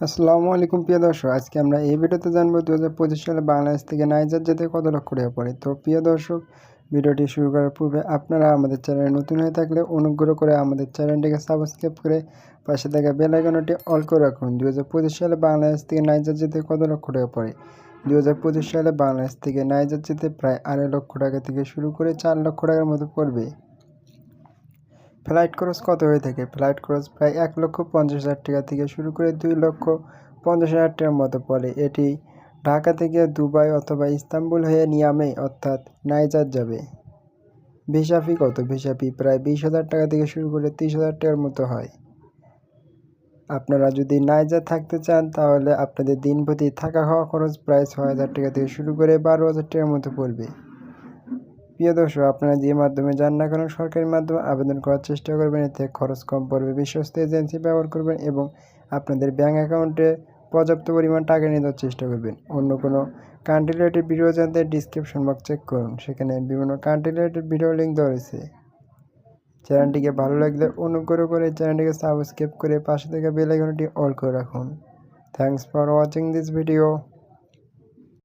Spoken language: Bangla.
আসসালামু আলাইকুম, প্রিয় দর্শক। আজকে আমরা এই ভিডিওতে জানব দু হাজার পঁচিশ সালে বাংলাদেশ থেকে নাইজার যেতে কত লক্ষ টাকা পড়ে। তো, প্রিয় দর্শক, ভিডিওটি শুরু করার পূর্বে আপনারা আমাদের চ্যানেলে নতুন হয়ে থাকলে অনুগ্রহ করে আমাদের চ্যানেলটিকে সাবস্ক্রাইব করে পাশে থাকা বেল আইকনটি অল করে রাখুন। দু হাজার পঁচিশ সালে বাংলাদেশ থেকে নাইজার যেতে কত লক্ষ টাকা পড়ে? দু হাজার পঁচিশ সালে বাংলাদেশ থেকে নাইজার যেতে প্রায় আড়াই লক্ষ টাকা থেকে শুরু করে চার লক্ষ টাকার মতো পড়বে। ফ্লাইট খরচ কত হয়ে থাকে? ফ্লাইট খরচ প্রায় এক লক্ষ পঞ্চাশ হাজার টাকা থেকে শুরু করে দুই লক্ষ পঞ্চাশ হাজার টাকার মতো পড়ে। এটি ঢাকা থেকে দুবাই অথবা ইস্তাম্বুল হয়ে নিয়ামে, অর্থাৎ নাইজার যাবে। ভিসা ফি কত? ভিসা ফি প্রায় বিশ হাজার টাকা থেকে শুরু করে তিরিশ হাজার টাকার মতো হয়। আপনারা যদি নাইজার থাকতে চান, তাহলে আপনাদের দিন প্রতি থাকা খাওয়া খরচ প্রায় ছয় হাজার টাকা থেকে শুরু করে বারো হাজার টাকার মতো পড়বে। প্রিয় দর্শক, আপনারা যে মাধ্যমে যান না কেন সরকারি মাধ্যমে আবেদন করার চেষ্টা করবেন। এতে খরচ কম পড়বে, বিশ্বস্ত এজেন্সি ব্যবহার করবেন এবং আপনাদের ব্যাঙ্ক অ্যাকাউন্টে পর্যাপ্ত পরিমাণ টাকা নিয়ে দেওয়ার চেষ্টা করবেন। অন্য কোনো কান্ট্রি রিলেটেড ভিডিও জানতে ডিসক্রিপশন বক্স চেক করুন। সেখানে বিভিন্ন কান্ট্রি রিলেটেড ভিডিও লিঙ্ক দেওয়া রয়েছে। চ্যানেলটিকে ভালো লাগলে অনুগ্রহ করে চ্যানেলটিকে সাবস্ক্রাইব করে পাশে থেকে বেল আইকনটি অল করে রাখুন। Thanks for watching this video